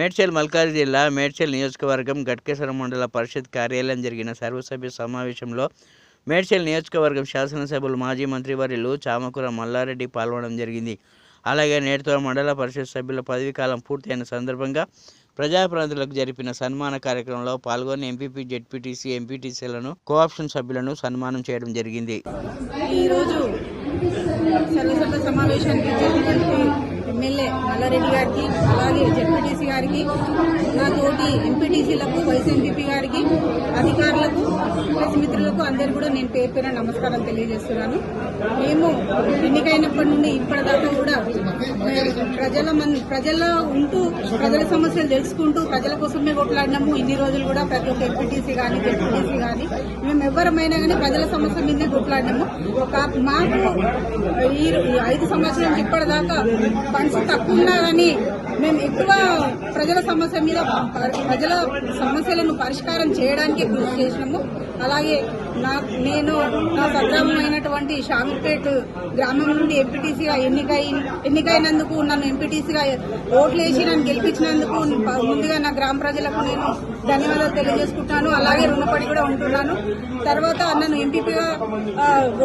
మేడ్చల్ మల్కాజ్ జిల్లా మేడ్చల్ నియోజకవర్గం గట్కేశ్వర మండల పరిషత్ కార్యాలయం జరిగిన సర్వసభ్య సమావేశంలో మేడ్చల్ నియోజకవర్గం శాసనసభ్యులు మాజీ మంత్రివర్యులు చామకూర మల్లారెడ్డి పాల్గొనడం జరిగింది. అలాగే నేటితో మండల పరిషత్ సభ్యుల పదవీకాలం పూర్తయిన సందర్భంగా ప్రజాప్రతినిధులకు జరిపిన సన్మాన కార్యక్రమంలో పాల్గొని ఎంపీపీ జెడ్పీటీసీ ఎంపీటీసీలను కోఆప్షన్ సభ్యులను సన్మానం చేయడం జరిగింది. ఈరోజు సమావేశానికి మల్లారెడ్డి గారికి అలాగే జెడ్పీటీసీ గారికి నా తోటి ఎంపీటీసీలకు వైస్ ఎంపీపీ గారికి అధికారులకు ప్రెస్ మిత్రులకు అందరు కూడా నేను పేరు పేరు నమస్కారం తెలియజేస్తున్నాను. మేము అప్పటి నుండి ఇప్పటిదాకా కూడా ప్రజల మంది ప్రజల్లో ఉంటూ ప్రజల సమస్యలు తెలుసుకుంటూ ప్రజల కోసమే కొట్లాడినాము. ఇన్ని రోజులు కూడా ప్రతి ఒక్క ఎంపీటీసీ కానీ జెడ్పీటీసీ కానీ మేము ఎవరమైనా కానీ ప్రజల సమస్య మీదే కొట్లాడినాము. మాకు ఈ ఐదు సంవత్సరాల నుంచి ఇప్పటిదాకా ఫండ్స్ తక్కువ ఉన్నా కానీ మేము ఎక్కువ ప్రజల సమస్య మీద ప్రజల సమస్యలను పరిష్కారం చేయడానికి కృషి చేసినాము. అలాగే నా నేను నా స్వగ్రామమైనటువంటి షామీర్పేట్ గ్రామం నుండి ఎంపీటీసీగా ఎన్నికై ఎన్నికైనందుకు నన్ను ఎంపీటీసీగా ఓట్లు వేసి నన్ను గెలిపించినందుకు ముందుగా నా గ్రామ ప్రజలకు నేను ధన్యవాదాలు తెలియజేసుకుంటాను అలాగే రుణపడి కూడా ఉంటున్నాను. తర్వాత నన్ను ఎంపీపీగా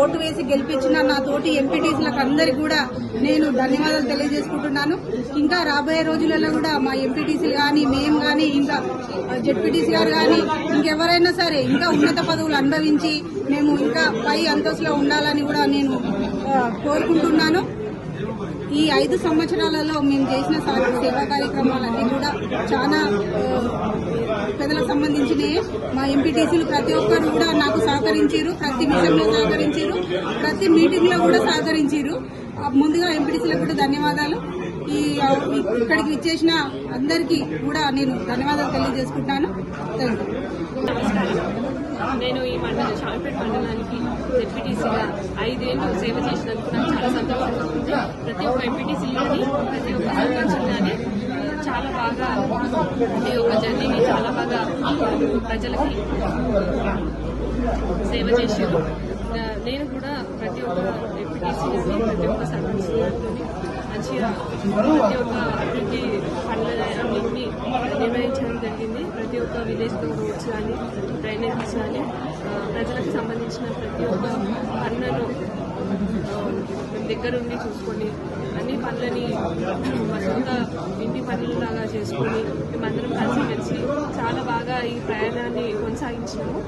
ఓటు వేసి గెలిపించిన నా తోటి ఎంపీటీసీలకు అందరికీ కూడా నేను ధన్యవాదాలు తెలియజేసుకుంటున్నాను. ఇంకా రాబోయే రోజులలో కూడా మా ఎంపీటీసీలు కానీ మేము కానీ ఇంకా జడ్పీటీసీ గారు కానీ ఇంకెవరైనా సరే ఇంకా ఉన్నత పదవులు అనుభవించి మేము ఇంకా పై అంతస్తులో ఉండాలని కూడా నేను కోరుకుంటున్నాను. ఈ ఐదు సంవత్సరాలలో మేము చేసిన సేవా కార్యక్రమాలన్నీ కూడా చాలా ప్రజలకు పెద్దలకు సంబంధించినవి మా ఎంపీటీసీలు ప్రతి ఒక్కరు కూడా నాకు సహకరించారు ప్రతి విషయంలో సహకరించారు ప్రతి మీటింగ్లో కూడా సహకరించారు. ముందుగా ఎంపీటీసీలకు కూడా ధన్యవాదాలు. ఈ ఇక్కడికి ఇచ్చేసిన అందరికీ కూడా నేను ధన్యవాదాలు తెలియజేసుకుంటాను థ్యాంక్ యూ నేను ఈ మండల షాంపేట్ మండలానికి డిప్యూటీసీగా ఐదేళ్ళు సేవ చేసినందుకు నాకు చాలా సంతోషంగా ఉంది. ప్రతి ఒక్క ఎంపీటీసీ ప్రతి ఒక్క సర్పంచ్ కానీ చాలా బాగా ఈ యొక్క జర్నీని చాలా బాగా ప్రజలకి సేవ చేశారు. నేను కూడా ప్రతి ఒక్క ఎంపీటీసీ ప్రతి ఒక్క సర్పంచ్ మంచిగా ప్రతి ఒక్క అభివృద్ధి పనులన్నింటినీ నిర్వహించడం జరిగింది ప్రతి ఒక్క విలేజ్ రోడ్స్ కానీ డ్రైనేజెస్ కానీ ప్రజలకు సంబంధించిన ప్రతి ఒక్క పనులను దగ్గరుండి చూసుకొని అన్ని పనులని మా ఇంటి పనులలాగా చేసుకొని మేమందరం కలిసిమెలిసి చాలా బాగా ఈ ప్రయాణాన్ని కొనసాగించినాము.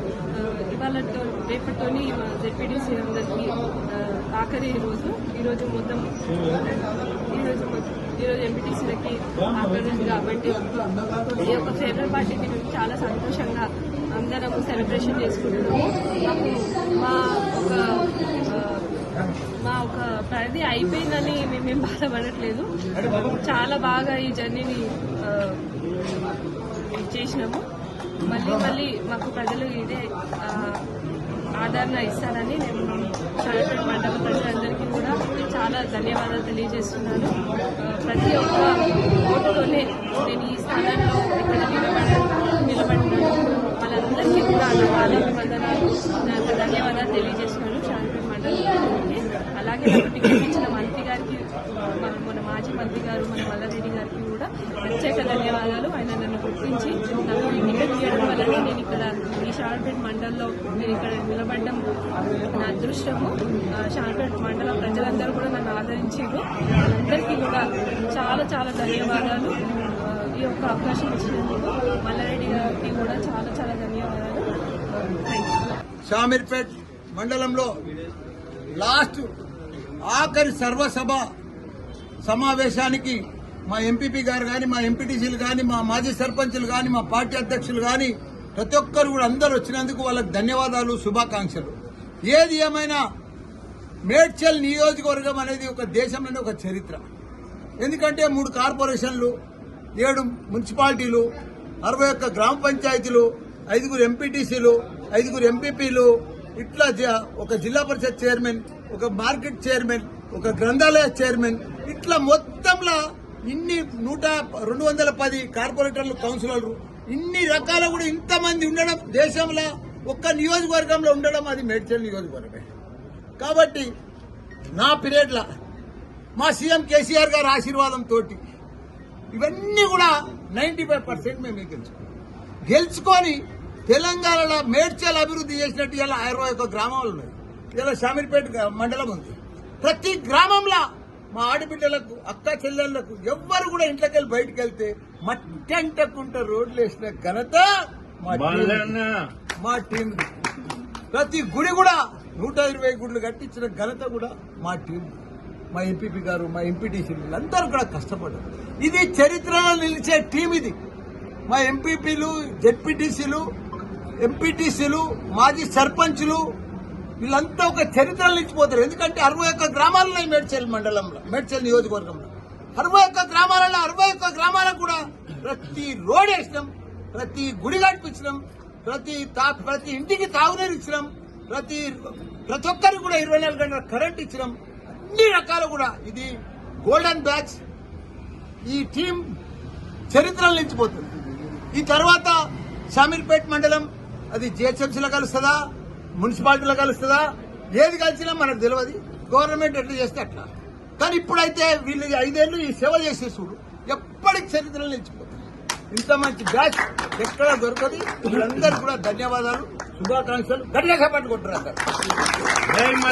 ఇవాళతో రేపటితోని మా అందరికీ ఆఖరి రోజు. ఈరోజు మొత్తం ఈరోజు ఈరోజు ఎంపీటీసీలకి ఆఖరి కాబట్టి ఈ యొక్క ఫేవరెట్ పార్టీకి మేము చాలా సంతోషంగా అందరం సెలబ్రేషన్ చేసుకుంటున్నాము. మాకు మా ఒక మా ఒక పరిధి అయిపోయిందని మేమేం బాధపడట్లేదు. చాలా బాగా ఈ జర్నీని చేసినాము. మళ్ళీ మళ్ళీ మాకు ప్రజలు ఇదే ఆదరణ ఇస్తారని నేను షార్పేట్ మండల ప్రజలందరూ చాలా ధన్యవాదాలు తెలియజేస్తున్నాను. ప్రతి ఒక్క ఓటుతోనే నేను ఈ స్థానంలో ఇక్కడ నిలబడ నిలబడినాను వాళ్ళందరికీ కూడా నా పాదాభివందనాలు నాకు ధన్యవాదాలు తెలియజేస్తున్నాను. శాంతి మండలి అలాగే నాకు టికెట్ ఇచ్చిన మంత్రి గారికి మన మన మాజీ మంత్రి గారు మన మల్లారెడ్డి గారికి కూడా ప్రత్యేక ధన్యవాదాలు. ఆయన నన్ను గుర్తించి నాకు ఈ టికెట్ ఇవ్వడం వల్లనే నేను ఇక్కడ షార్పేట్ మండలంలో నేను ఇక్కడ నిలబడడం నా అదృష్టము. ఆ, షార్పేట్ మండల ప్రజలందరూ కూడా నన్ను ఆదరించారు. అందరికీ కూడా చాలా చాలా ధన్యవాదాలు. ఈ యొక్క అవకాశం ఇచ్చినందుకు మల్లారెడ్డి గారికి కూడా చాలా చాలా ధన్యవాదాలు. థ్యాంక్ యూ షామీర్పేట్ మండలంలో లాస్ట్ ఆఖరి సర్వసభ సమావేశానికి మా ఎంపీపీ గారు కానీ మా ఎంపీటీసీలు కానీ మా మాజీ సర్పంచులు కానీ మా పార్టీ అధ్యక్షులు కానీ ప్రతి ఒక్కరు కూడా అందరూ వచ్చినందుకు వాళ్ళకి ధన్యవాదాలు శుభాకాంక్షలు. ఏది ఏమైనా మేడ్చల్ నియోజకవర్గం అనేది ఒక దేశంలోనే ఒక చరిత్ర. ఎందుకంటే మూడు కార్పొరేషన్లు ఏడు మున్సిపాలిటీలు అరవై ఒక్క గ్రామ పంచాయతీలు ఐదుగురు ఎంపీటీసీలు ఐదుగురు ఎంపీపీలు ఇట్లా జ- ఒక జిల్లా పరిషత్ చైర్మన్ ఒక మార్కెట్ చైర్మన్ ఒక గ్రంథాలయ చైర్మన్ ఇట్లా మొత్తంలో ఇన్ని నూట రెండు వందల పది కార్పొరేటర్లు కౌన్సిలర్లు ఇన్ని రకాల కూడా ఇంతమంది ఉండడం దేశంలో ఒక్క నియోజకవర్గంలో ఉండడం అది మేడ్చల్ నియోజకవర్గమే. కాబట్టి నా పీరియడ్ల మా సీఎం కేసీఆర్ గారి ఆశీర్వాదంతో ఇవన్నీ కూడా నైంటీ ఫైవ్ పర్సెంట్ మేము గెలుచుకున్నాం. గెలుచుకొని తెలంగాణలో మేడ్చల్ అభివృద్ధి చేసినట్టు ఇలా ఇరవై ఒక గ్రామాలు ఉన్నాయి. ఇలా షామీర్పేట మండలం ఉంది. ప్రతి గ్రామంలో మా ఆడబిడ్డలకు అక్క చెల్లెళ్ళకు ఎవ్వరు కూడా ఇంట్లోకి వెళ్ళి బయటకు వెళ్తే మట్టి అంటకుంట రోడ్లు వేసిన ఘనత మా టీం. మా టీం. ప్రతి గుడి కూడా నూట ఇరవై గుడులు కట్టించిన ఘనత కూడా మా టీం. మా ఎంపీపీ గారు మా ఎంపీటీసీ వీళ్ళందరూ కూడా కష్టపడ్డారు. ఇది చరిత్రలో నిలిచే టీం ఇది. మా ఎంపీపీలు జెడ్పీటీసీలు ఎంపీటీసీలు మాజీ సర్పంచులు వీళ్ళంతా ఒక చరిత్రలు నిలిచిపోతారు. ఎందుకంటే అరవై ఒక్క గ్రామాలు ఉన్నాయి మేడ్చల్ మండలంలో మేడ్చల్ నియోజకవర్గంలో. అరవై ఒక్క గ్రామాలలో అరవై ఒక్క గ్రామాలకు కూడా ప్రతి రోడ్ వేసినాం ప్రతి గుడి కట్టించినాం ప్రతి తా ప్రతి ఇంటికి తాగునీరు ఇచ్చినాం ప్రతి ప్రతి ఒక్కరికి కూడా ఇరవై నాలుగు గంటల కరెంట్ ఇచ్చినాం. అన్ని రకాలు కూడా ఇది గోల్డెన్ బ్యాచ్. ఈ టీం చరిత్రలు నిలిచిపోతుంది. ఈ తర్వాత షామీర్పేట్ మండలం అది జిహెచ్ఎంసీలో కలుస్తుందా? మున్సిపాలిటీలో కలుస్తుందా? ఏది కలిసినా మనకు తెలియదు. గవర్నమెంట్ ఎట్లా చేస్తే అట్లా. కానీ ఇప్పుడైతే వీళ్ళు ఐదేళ్ళు ఐదేళ్ళు ఈ సేవ చేసే చూడు. ఎప్పటికి చరిత్రలో నిలిచిపోతుంది ఇంత మంచి బ్యాచ్ ఎక్కడ దొరకదు. వీళ్ళందరూ కూడా ధన్యవాదాలు శుభాకాంక్షలు. గట్టిగా పట్టుకుంటారు అందరు.